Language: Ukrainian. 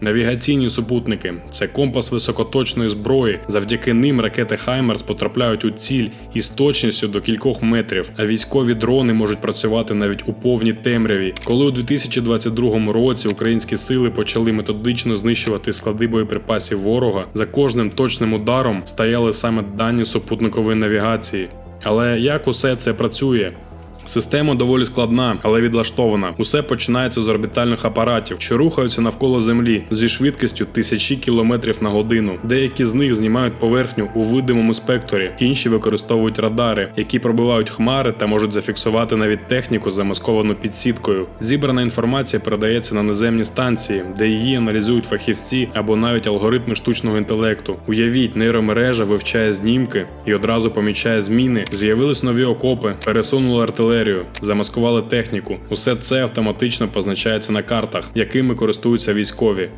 Навігаційні супутники це компас високоточної зброї. Завдяки ним ракети Хаймерс потрапляють у ціль із точністю до кількох метрів, а військові дрони можуть працювати навіть у повній темряві. Коли у 2022 році українські сили почали методично знищувати склади боєприпасів ворога, за кожним точним ударом стояли саме дані супутникової навігації. Але як усе це працює? Система доволі складна, але відлаштована. Усе починається з орбітальних апаратів, що рухаються навколо Землі зі швидкістю тисячі кілометрів на годину. Деякі з них знімають поверхню у видимому спекторі, інші використовують радари, які пробивають хмари та можуть зафіксувати навіть техніку, замасковану під сіткою. Зібрана інформація передається на наземні станції, де її аналізують фахівці або навіть алгоритми штучного інтелекту. Уявіть, нейромережа вивчає знімки і одразу помічає зміни. З'явились нові окопи, пересунули артилерію, замаскували техніку. Усе це автоматично позначається на картах, якими користуються військові.